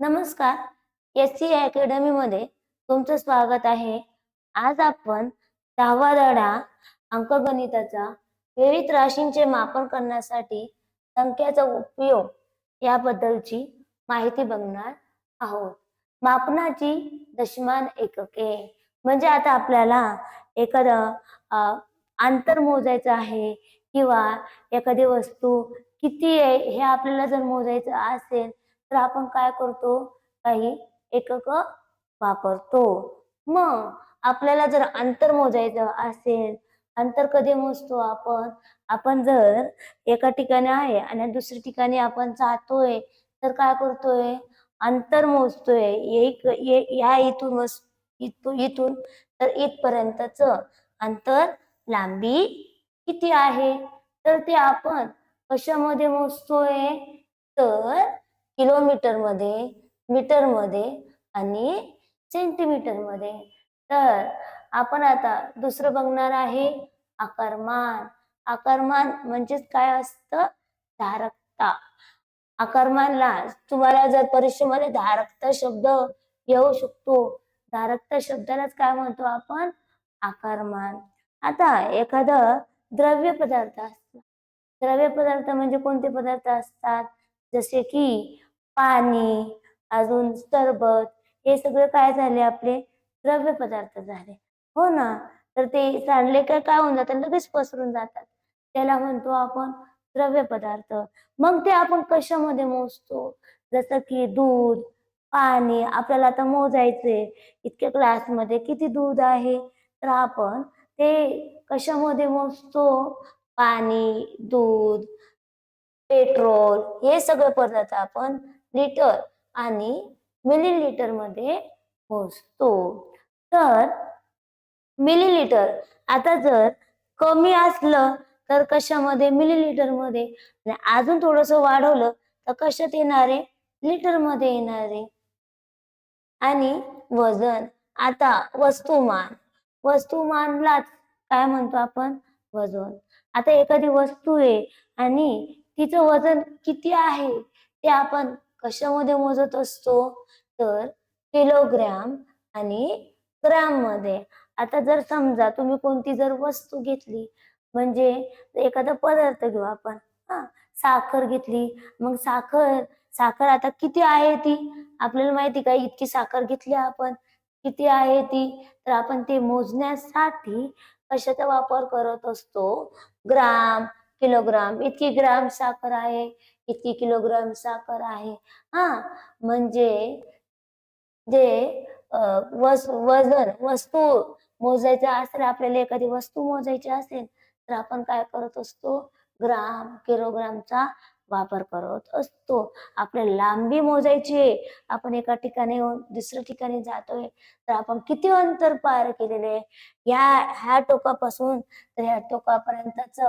नमस्कार. S C academy मध्ये तुमचं स्वागत आहे. आज आपण दहावा धडा अंकगणिताचा विविध राशींचे मापन करण्यासाठी संख्याचा उपयोग याबद्दलची माहिती बघणार आहोत. मापनाची दशमान एकके. म्हणजे आता आपल्याला एखादं अंतर मोजायचं आहे किंवा एखादी वस्तू किती आहे हे आपल्याला जर मोजायचं असेल तर आपण काय करतो? काही एकक वापरतो. मग आपल्याला जर अंतर मोजायचं असेल अंतर कधी मोजतो आपण? आपण जर एका ठिकाणी आहे आणि दुसऱ्या ठिकाणी आपण जातोय तर काय करतोय? अंतर मोजतोय. एक या इथून इथून इथून. तर इथपर्यंतच अंतर लांबी किती आहे? तर ते आपण कशामध्ये मोजतोय? तर किलोमीटरमध्ये मीटरमध्ये आणि सेंटीमीटरमध्ये तर आपण आता दुसरं बघणार आहे आकारमान. आकारमान म्हणजेच काय असतं? धारकता. आकारमानला तुम्हाला जर परीक्षेमध्ये धारकता शब्द येऊ शकतो. धारकता शब्दालाच काय म्हणतो आपण? आकारमान. आता एखादं द्रव्य पदार्थ असतं. द्रव्य पदार्थ म्हणजे कोणते पदार्थ असतात? जसे की पाणी अजून सरबत हे सगळे काय झाले आपले? द्रव्य पदार्थ झाले. हो ना? तर ते सांडले काय काय होऊन जातात? लगेच पसरून जातात. त्याला म्हणतो आपण द्रव्य पदार्थ. मग ते आपण कशामध्ये मोजतो? जसं की दूध पाणी आपल्याला आता मोजायचे इतक्या क्लासमध्ये किती दूध आहे? तर आपण ते कशामध्ये मोजतो? पाणी दूध पेट्रोल हे सगळे पदार्थ आपण लिटर आणि मिलीलिटरमध्ये पोहोचतो. तर मिलीलिटर आता जर कमी असलं तर कशामध्ये? मिलीलिटरमध्ये. आणि अजून थोडस वाढवलं तर कशात येणार आहे? लिटरमध्ये येणार आहे. आणि वजन आता वस्तुमान. वस्तुमानलाच काय म्हणतो आपण? वजन. आता एखादी वस्तू आहे आणि तिचं वजन किती आहे? ते आपण कशामध्ये मोजत असतो? तर किलोग्रॅम आणि ग्राममध्ये आता जर समजा तुम्ही कोणती जर वस्तू घेतली म्हणजे एखादा पदार्थ घेऊ आपण हा साखर घेतली मग साखर साखर आता किती आहे ती? आपल्याला माहिती का इतकी साखर घेतली आपण किती आहे ती? तर आपण ते मोजण्यासाठी कशाचा वापर करत असतो? ग्राम किलोग्राम इतकी ग्राम साखर आहे. किती किलोग्राम साखर आहे? हा म्हणजे जे वस वजन वस्तू मोजायचं असेल आपल्याला एखादी वस्तू मोजायची असेल तर आपण काय करत असतो? ग्राम किलोग्रामचा वापर करत असतो. आपल्याला लांबी मोजायची आपण एका ठिकाणी दुसऱ्या ठिकाणी जातोय तर आपण किती अंतर पार केलेले या ह्या टोकापासून तर ह्या टोकापर्यंतच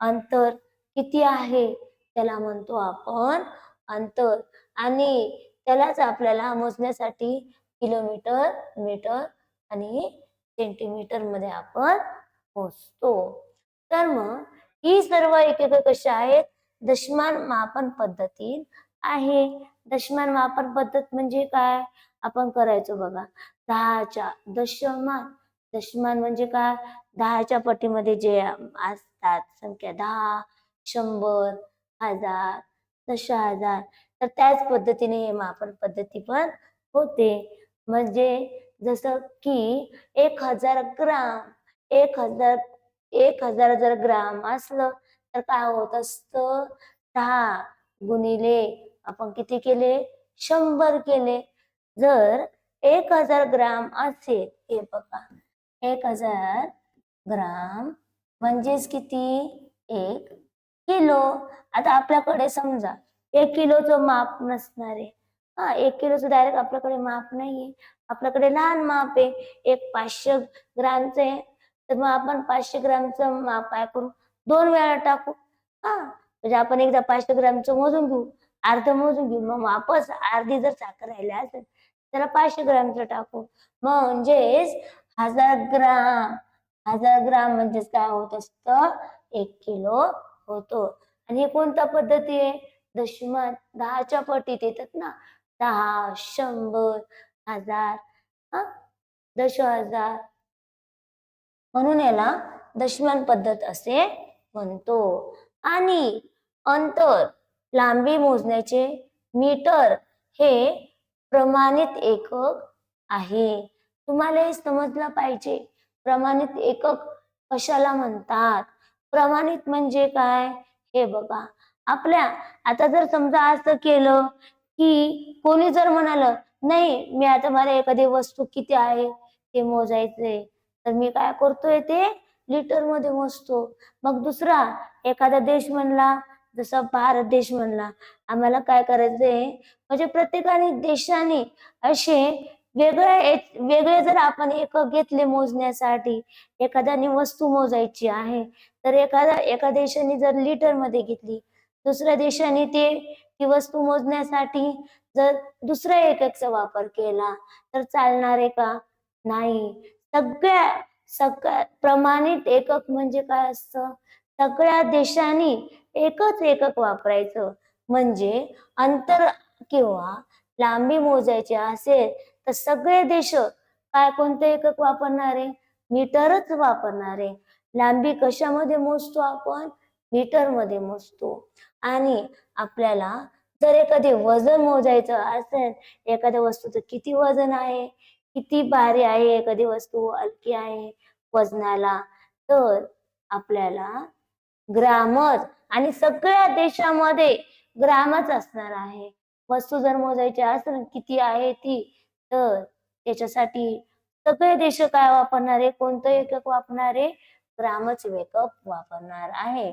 अंतर किती आहे? त्याला म्हणतो आपण अंतर. आणि त्यालाच आपल्याला मोजण्यासाठी किलोमीटर मीटर आणि सेंटीमीटरमध्ये आपण मोजतो. तर मग ही सर्व एकक कशा आहेत? दशमान मापन पद्धतीत आहे. दशमान मापन पद्धत म्हणजे काय? आपण करायचो बघा. दहाच्या दशमान दशमान म्हणजे काय? दहाच्या पटीमध्ये जे असतात संख्या दहा शंभर हजार दश हजार तर त्याच पद्धतीने हे मापन पद्धती पण होते. म्हणजे जसं की एक हजार ग्राम एक हजार एक हजार जर ग्राम असलं तर काय होत असतं? दहा गुणिले आपण किती केले? शंभर केले. जर एक हजार ग्राम असेल हे बघा. एक हजार ग्राम म्हणजेच किती? एक किलो? आता आपल्याकडे समजा एक किलोचं माप नसणार आहे. हा एक किलोचं डायरेक्ट आपल्याकडे माप नाहीये. आपल्याकडे लहान माप आहे. एक पाचशे ग्रामचं आहे. तर मग आपण पाचशे ग्रामचं माप काय करू? दोन वेळा टाकू. हा म्हणजे आपण एकदा पाचशे ग्रामचं मोजून घेऊ. अर्ध मोजून घेऊ. मग वापस अर्धी जर साखर राहिली असेल त्याला पाचशे ग्रामचं टाकू. म्हणजेच हजार ग्राम. हजार ग्राम म्हणजेच काय होत असतं? एक किलो होतो. आणि हे कोणत्या पद्धती आहे? दशमान दहाच्या पटीत येतात ना. दहा शंभर हजार हा? दश हजार. म्हणून याला दशमान पद्धत असे म्हणतो. आणि अंतर लांबी मोजण्याचे मीटर हे प्रमाणित एकक आहे. तुम्हाला हे समजलं पाहिजे. प्रमाणित एकक कशाला म्हणतात? प्रमाणित म्हणजे काय? हे बघा. आपल्या आता जर समजा असं केलं की कोणी जर म्हणालं नाही मी आता मला एखादी वस्तू किती आहे ते मोजायचंय. तर मी काय करतोय ते लिटरमध्ये मोजतो. मग दुसरा एखादा देश म्हणला जसा भारत देश म्हणला आम्हाला काय करायचंय? म्हणजे प्रत्येकाने देशाने असे वेगळे वेगळे जर आपण एक घेतले मोजण्यासाठी एखाद्याने वस्तू मोजायची आहे तर एखादा एका देशाने जर लिटरमध्ये घेतली दुसऱ्या देशाने ते ती वस्तू मोजण्यासाठी जर दुसऱ्या एककचा वापर केला तर चालणार आहे का? नाही. सगळ्या सगळ्या प्रमाणित एकक म्हणजे काय असतं? सगळ्या देशांनी एकच एकक वापरायचं. म्हणजे अंतर किंवा लांबी मोजायची असेल तर सगळे देश काय कोणते एकक वापरणार? आहे मीटरच वापरणार. आहे लांबी कशामध्ये मोजतो आपण? मीटरमध्ये मोजतो. आणि आपल्याला जर एखादे वजन मोजायचं असेल एखाद्या वस्तूचं किती वजन आहे? किती भारी आहे एखादी वस्तू हलकी आहे वजनाला? तर आपल्याला ग्रामच आणि सगळ्या देशामध्ये ग्रामच असणार आहे. वस्तू जर मोजायची असेल किती आहे ती? तर त्याच्यासाठी सगळे देश काय वापरणार आहे? कोणतं एकक वापरणारे ग्रामच एकक वापरणार आहे.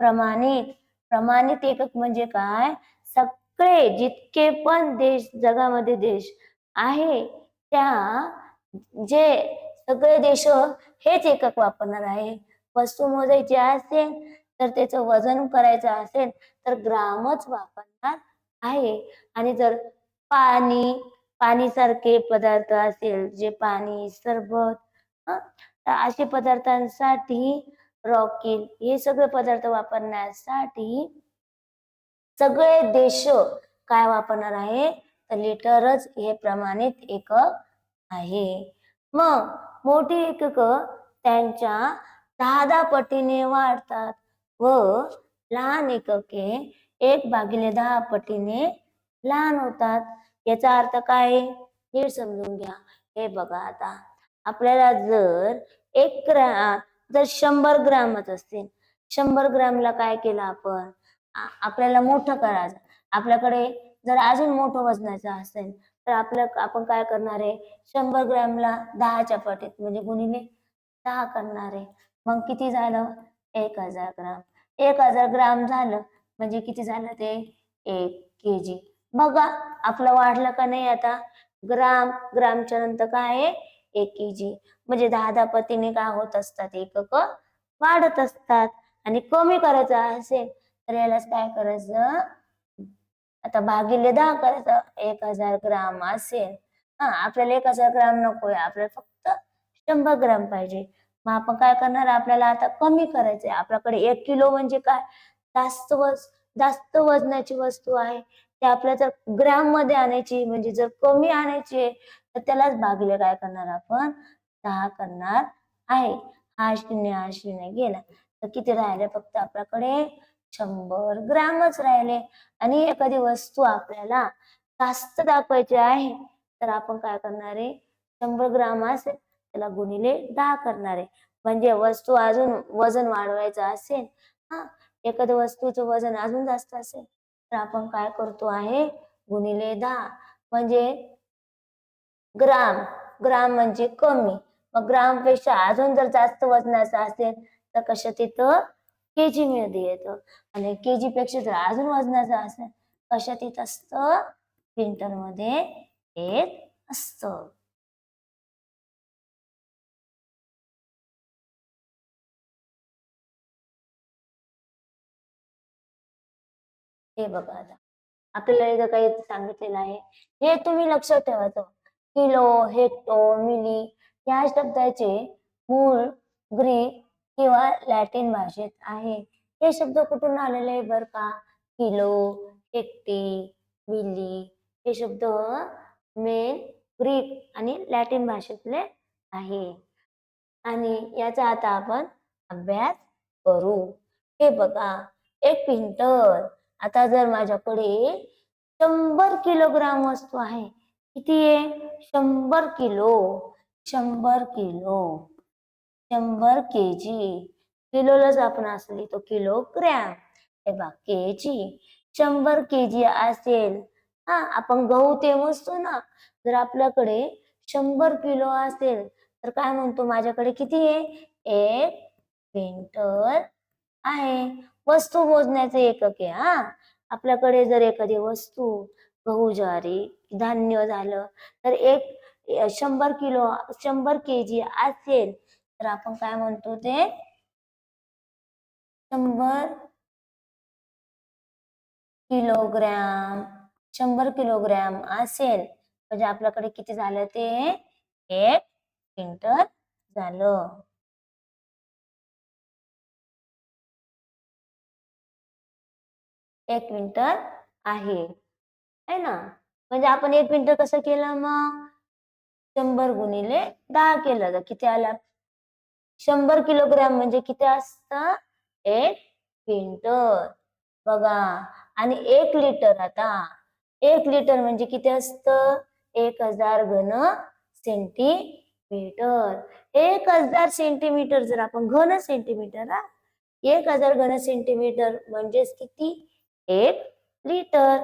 प्रमाणित प्रमाणित एकक म्हणजे काय? सगळे जितके पण देश जगामध्ये देश आहे त्या जे सगळे देश हेच एकक वापरणार आहे. वस्तू मोजायची असेल तर त्याचं वजन करायचं असेल तर ग्रामच वापरणार आहे. आणि जर पाणी पाणी सारखे पदार्थ असेल जे पाणी सरबत तर असे पदार्थांसाठी रॉकेल हे सगळे पदार्थ वापरण्यासाठी सगळे देश काय वापरणार आहे? तर लिटरच हे प्रमाणित एकक आहे. मग मोठी एकक त्यांच्या दहा दहा पटीने वाढतात व लहान एकके एक भागिले दहा पटीने लहान होतात. याचा अर्थ काय? हे समजून घ्या. हे बघा आता. आपल्याला जर एक ग्रा जर शंभर ग्रामच असतील शंभर ग्रामला काय केलं आपण? आपल्याला मोठं करायचं. आपल्याकडे जर अजून मोठं वजनाचं असेल तर आपल्या आपण काय करणार आहे? शंभर ग्रॅमला दहाच्या पटीत म्हणजे गुणिले दहा करणार आहे. मग किती झालं? एक हजार ग्राम. एक हजार ग्राम झालं म्हणजे किती झालं ते? एक के जी बघा आपलं वाढलं का नाही आता? ग्राम ग्रामच्या नंतर काय आहे? एक म्हणजे दहा दहा पतीने काय होत असतात? एकक वाढत असतात. आणि कमी करायचं असेल तर यालाच काय करायचं? आता भागिले दहा करायचं. एक हजार ग्राम असेल. हा आपल्याला एक हजार ग्राम नकोय आपल्याला फक्त शंभर ग्राम पाहिजे. मग आपण काय करणार? आपल्याला आता कमी करायचंय आपल्याकडे एक किलो म्हणजे काय? जास्त वज जास्त वजनाची वस्तू आहे. ते आपल्या जर ग्राममध्ये आणायची म्हणजे जर कमी आणायची तर त्यालाच भागले काय करणार आपण? दहा करणार आहे. हा शून्य हा शून्य गेला. तर किती राहिले? फक्त आपल्याकडे शंभर ग्रामच राहिले. आणि एखादी वस्तू आपल्याला जास्त दाखवायची आहे तर आपण काय करणार आहे? शंभर ग्राम असेल त्याला गुणिले दहा करणार आहे. म्हणजे वस्तू अजून वजन वाढवायचं असेल हा एखाद्या वस्तूचं वजन अजून जास्त असेल तर आपण काय करतो आहे? गुणिले दहा. म्हणजे ग्राम ग्राम म्हणजे कमी. मग ग्रामपेक्षा अजून जर जास्त वजनाचं असेल तर कशा तिथं केजी मध्ये येतं. आणि केजी पेक्षा जर अजून वजनाचं असेल कशा तिथं असतं? क्विंटलमध्ये येत असत. हे बघा आता. आपल्याला इथं काही सांगितलेलं आहे. हे तुम्ही लक्षात ठेवायचं किलो हेक्टो मिली या शब्दाचे मूळ ग्रीक किंवा लॅटिन भाषेत आहे. हे शब्द कुठून आलेले आहे का? किलो हेक्टी मिली हे शब्द मेन ग्रीक आणि लॅटिन भाषेतले आहे. आणि याचा आता आपण अभ्यास करू. हे बघा एक क्विंटल. आता जर माझ्याकडे शंभर किलोग्राम वस्तू आहे किती आहे? शंभर किलो. शंभर किलो. शंभर के जी किलोलाच आपण असली तो किलोग्रॅम. हे बा के जी शंभर के जी असेल. हा आपण गहू ते मोजतो ना. जर आपल्याकडे शंभर किलो असेल तर काय म्हणतो? माझ्याकडे किती आहे? एक क्विंटल आहे. वस्तू मोजण्याचे एकक आहे हा. आपल्याकडे जर एखादी वस्तू गहू ज्वारी धान्य झालं तर एक शंभर किलो शंभर के जी असेल तर आपण काय म्हणतो ते? शंभर किलोग्रॅम शंभर किलोग्रॅम असेल. म्हणजे आपल्याकडे किती झालं ते? एक क्विंटल झालं. एक क्विंटल आहे. है ना? म्हणजे आपण एक क्विंटल कसं केलं मग? शंभर गुणिले दहा केलं तर किती आला? शंभर किलोग्रॅम म्हणजे किती असतं? एक क्विंटल. बघा. आणि एक लिटर आता. एक लिटर म्हणजे किती असतं? एक हजार घन सेंटीमीटर. एक हजार सेंटीमीटर जर आपण घन सेंटीमीटर हा? एक हजार घन सेंटीमीटर म्हणजेच किती? एक लिटर.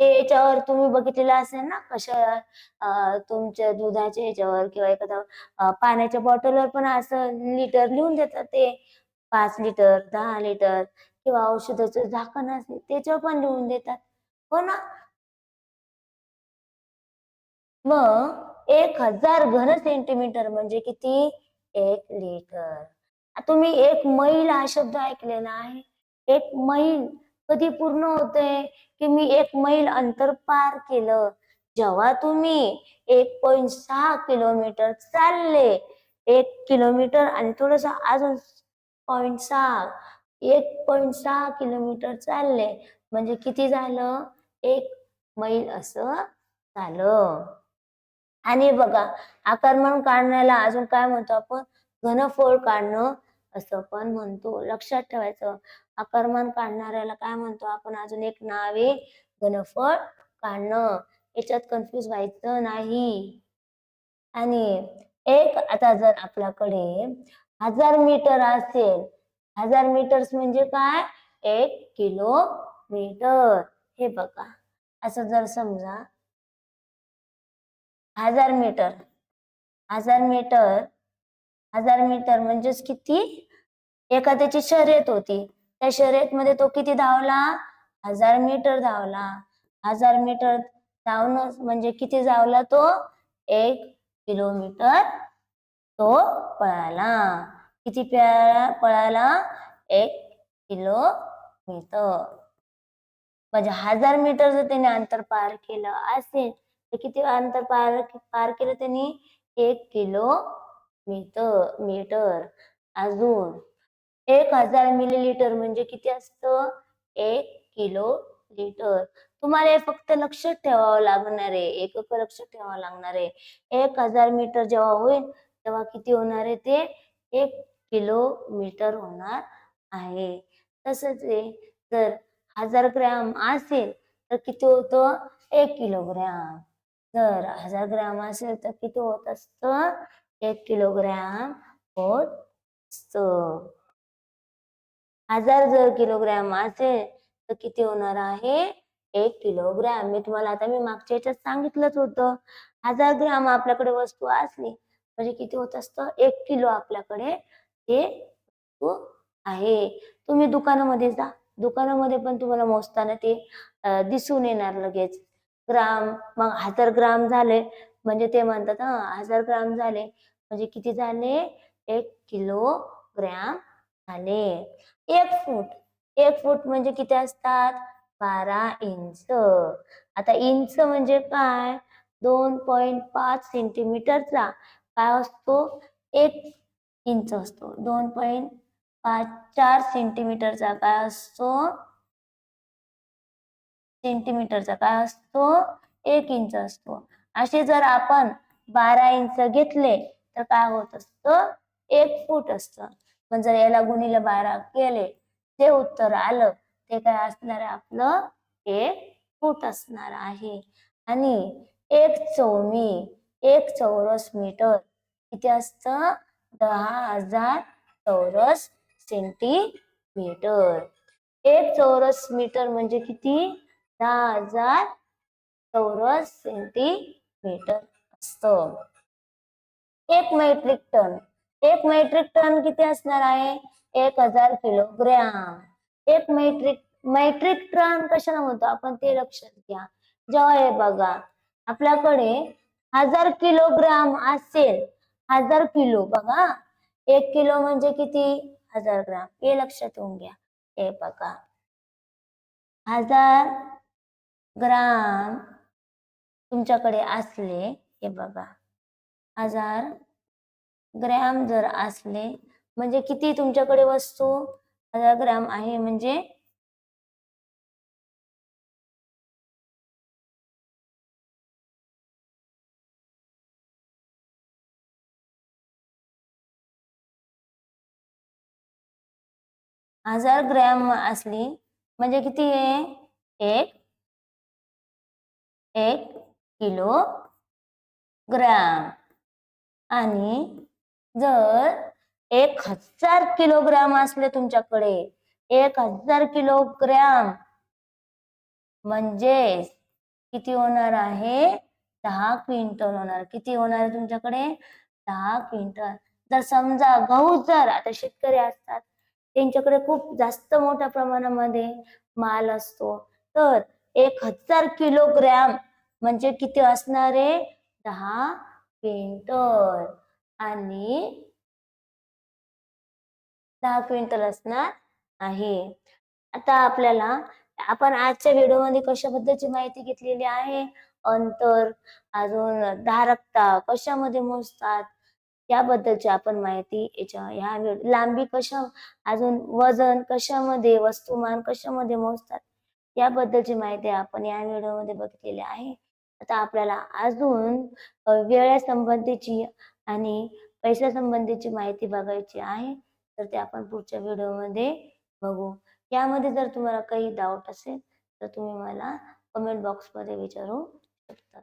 याच्यावर तुम्ही बघितलेलं असेल ना कशा तुमच्या दुधाच्या याच्यावर किंवा एखादा पाण्याच्या बॉटलवर पण असं लिटर लिहून देतात ते. पाच लिटर दहा लिटर किंवा औषधाचं झाकण असेल त्याच्यावर पण लिहून देतात. हो ना? मग एक हजार घन सेंटीमीटर म्हणजे किती? एक लिटर. तुम्ही एक मैल हा शब्द ऐकलेला आहे. एक मैल कधी पूर्ण होते? की मी एक मैल अंतर पार केलं. जेव्हा तुम्ही एक पॉईंट सहा किलोमीटर चालले एक किलोमीटर आणि थोडस अजून पॉईंट सहा एक पॉईंट सहा किलोमीटर चालले म्हणजे किती झालं? एक मैल असं झालं. आणि बघा आकारमान काढण्याला अजून काय म्हणतो आपण? घनफळ काढणं असं पण म्हणतो. लक्षात ठेवायचं. आकारमान काढणाऱ्याला काय म्हणतो? आपण अजून एक नाव आहे घनफळ काढणं. याच्यात कन्फ्युज व्हायचं नाही. आणि एक आता जर आपल्याकडे हजार मीटर असेल हजार मीटर्स म्हणजे काय? एक किलो मीटर हे बघा. असं जर समजा हजार मीटर हजार मीटर हजार मीटर म्हणजेच किती? एखाद्याची शर्यत होती. त्या शर्यतमध्ये तो किती धावला? हजार मीटर धावला. हजार मीटर धावण म्हणजे किती धावला तो? एक किलोमीटर तो पळाला. किती पळाला पळाला? एक किलोमीटर. म्हणजे हजार मीटर जर त्याने अंतर पार केलं असेल तर किती अंतर पार पार केलं त्यांनी? एक किलो मीटर मीटर अजून एक हजार मिलीलिटर म्हणजे किती असतं? एक किलो लिटर तुम्हाला हे फक्त लक्षात ठेवावं लागणार आहे. एकक लक्षात ठेवावं लागणार आहे. एक हजार मीटर जेव्हा होईल तेव्हा किती होणार आहे ते? एक किलोमीटर होणार आहे. तसंच आहे. जर हजार ग्रॅम असेल तर किती होतं? एक किलोग्रॅम. जर हजार ग्रॅम असेल तर किती होत असतं? एक किलोग्रॅम होत असतं. हजार जर किलोग्रॅम असेल तर किती होणार आहे? एक किलोग्रॅम. मी तुम्हाला आता मी मागच्या याच्यात सांगितलंच होतं. हजार ग्रॅम आपल्याकडे वस्तू असली म्हणजे किती होत असतं? एक किलो आपल्याकडे हे वस्तू आहे. तुम्ही दुकानामध्ये जा. दुकानामध्ये पण तुम्हाला मोजताना ते दिसून येणार लगेच. ग्राम मग हजार ग्राम झाले म्हणजे ते म्हणतात हजार ग्राम झाले म्हणजे किती झाले? एक किलो ग्रॅम झाले एक फूट. एक फूट म्हणजे किती असतात? बारा इंच. आता इंच म्हणजे काय? दोन पॉइंट पाच सेंटीमीटरचा काय असतो? एक इंच असतो. दोन पॉइंट पाच चार सेंटीमीटरचा काय असतो? सेंटीमीटरचा काय असतो? एक इंच असतो. असे जर आपण बारा इंच घेतले तर काय होत असतं? एक फूट असतं. पण जर याला गुणिले बारा केले जे उत्तर आलं ते काय असणार आहे आपलं? एक फूट असणार आहे. आणि एक चौमी एक चौरस मीटर किती असतं? दहा हजार चौरस सेंटीमीटर. एक चौरस मीटर म्हणजे किती? दहा हजार चौरस सेंटीमीटर असतं. एक मेट्रिक टन. एक मेट्रिक टन किती असणार आहे? एक हजार किलोग्रॅम एक मेट्रिक मेट्रिक टन कशाला म्हणतो? आपण ते लक्षात घ्या. जेव्हा हे बघा आपल्याकडे हजार किलोग्राम असेल हजार किलो बघा. एक किलो म्हणजे किती? हजार ग्राम हे लक्षात होऊन घ्या. हे बघा. हजार ग्राम तुमच्याकडे असले हे बघा. हजार ग्रॅम जर असले म्हणजे किती तुमच्याकडे वस्तू हजार ग्रॅम आहे? म्हणजे हजार ग्रॅम असली म्हणजे किती आहे? एक एक किलो ग्रॅम. आणि जर एक हजार किलोग्राम असले तुमच्याकडे एक हजार किलोग्राम म्हणजे किती होणार आहे? दहा क्विंटल होणार. किती होणार आहे तुमच्याकडे? दहा क्विंटल. जर समजा गहू जर आता शेतकरी असतात त्यांच्याकडे खूप जास्त मोठ्या प्रमाणामध्ये माल असतो. तर एक हजार किलोग्रॅम म्हणजे किती असणार आहे? दहा क्विंटल. आणि दहा क्विंटल असणार आहे. आता आपल्याला आपण आजच्या व्हिडिओमध्ये कशा पद्धतीची माहिती घेतलेली आहे? अंतर अजून धारकता कशामध्ये मोजतात? याबद्दलची आपण माहिती याच्या ह्या लांबी कशा अजून वजन कशामध्ये वस्तुमान कशामध्ये मोजतात? याबद्दलची माहिती आपण या व्हिडिओमध्ये बघितलेली आहे. आता आपल्याला अजून वेळेसंबंधीची आणि पैशासंबंधीची माहिती बघायची आहे तर ते आपण पुढच्या व्हिडिओमध्ये बघू. यामध्ये जर तुम्हाला काही डाऊट असेल तर तुम्ही मला कमेंट बॉक्समध्ये विचारू शकता.